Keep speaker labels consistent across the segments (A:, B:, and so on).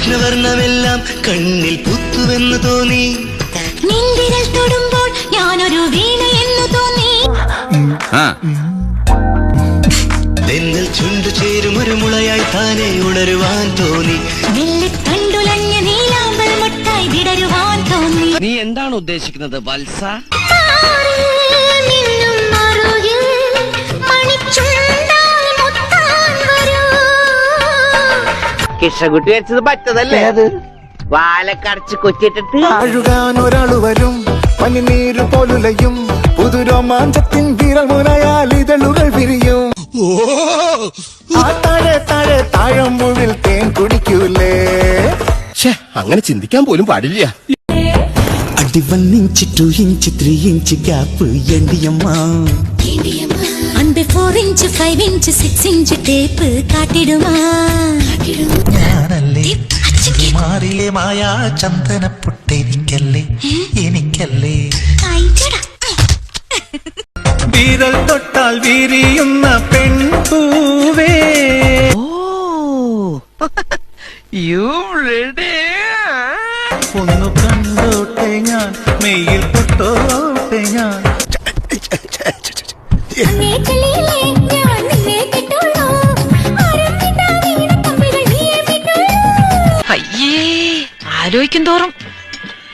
A: സ്വപ്നവർണമെല്ലാം കണ്ണിൽ പുത്തുവെന്ന് തോന്നി.
B: നിൻവിരൽ തൊടുമ്പോൾ ഞാനൊരു വീണ എന്ന് തോന്നി.
A: തെന്നൽ ചുണ്ടു ചേരും ഒരു മുളയായി താനെ ഉണരുവാൻ തോന്നി.
B: തണ്ടുലഞ്ഞ നീലാമ്പൽ മുട്ടായി വിടരുവാൻ തോന്നി.
C: നീ എന്താണ് ഉദ്ദേശിക്കുന്നത് വത്സ?
D: കൃഷ്ണകുട്ടി വരച്ചത് പറ്റതല്ലേ? അത് വാലക്കടച്ച് കൊച്ചിട്ടിട്ട്.
E: അഴുകാൻ ഒരാൾ വരും പനിനീര് പോലുലയും പുതു രോമാഞ്ചത്തിൻ വിരൽ മുനയാൽ ഇതളുകൾ വിരിയും. താഴെ താഴെ താഴമ്പുവിൽ തേൻ കുടിക്കൂലേ?
F: ഛേ അങ്ങനെ ചിന്തിക്കാൻ പോലും പാടില്ല.
G: അടി one inch two inch three inch gap
B: എണ്ടിയമ്മ four inch five inch six inch tape കാട്ടിടുമാ.
H: ഞാനല്ലേ മാറിലെ മായാ ചന്ദനപ്പൊട്ടെനിക്കല്ലേ എനിക്കല്ലേ?
E: വീരൽ തൊട്ടാൽ വിരിയുന്ന പെൺപൂവേ. ഒന്ന് കണ്ടോട്ടെ ഞാൻ മെയ്യിൽ
I: തൊട്ടോ? ആലോചിക്കും തോറും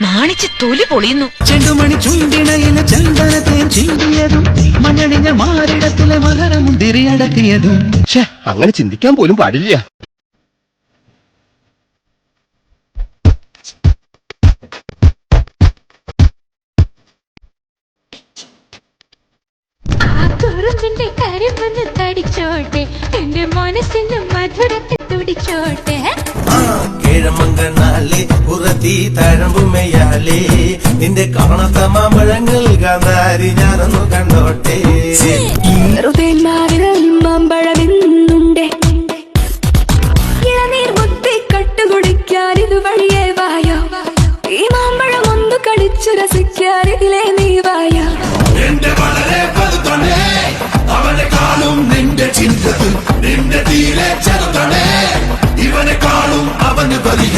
I: നാണിച്ച് തൊലി പൊളിയുന്നു.
G: ചെണ്ടുമണി ചുണ്ടിണയിലെ ചന്ദനത്തെ ചിന്തിയതും മഞ്ഞണിഞ്ഞ മാറിടത്തിലെ മകരമുന്തിരി തിരിയടക്കിയതും
F: അങ്ങനെ ചിന്തിക്കാൻ പോലും പാടില്ല. ോട്ടെ
B: കുറുമ്പിന്റെ തടിച്ചോട്ടെ എന്റെ മനസ്സിന് മധുരത്തെ തുടിച്ചോട്ടെ.
H: പഴമങ്കനാലേ പുറത്തി തഴമ്പുമയാലേ. നിന്റെ കാണാത്ത മാമ്പഴങ്ങൾ കാന്താരി ഞാനൊന്നു കണ്ടോട്ടെ.
B: ഇത് വഴിയേ വായോ. ഈ മാമ്പഴം ഒന്ന് കളിച്ചു രസിക്കാൻ ഇതിലേ നീ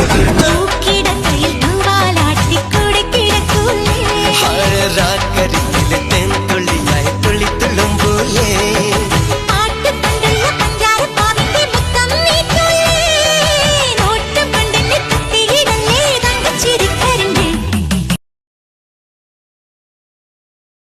B: Thank you.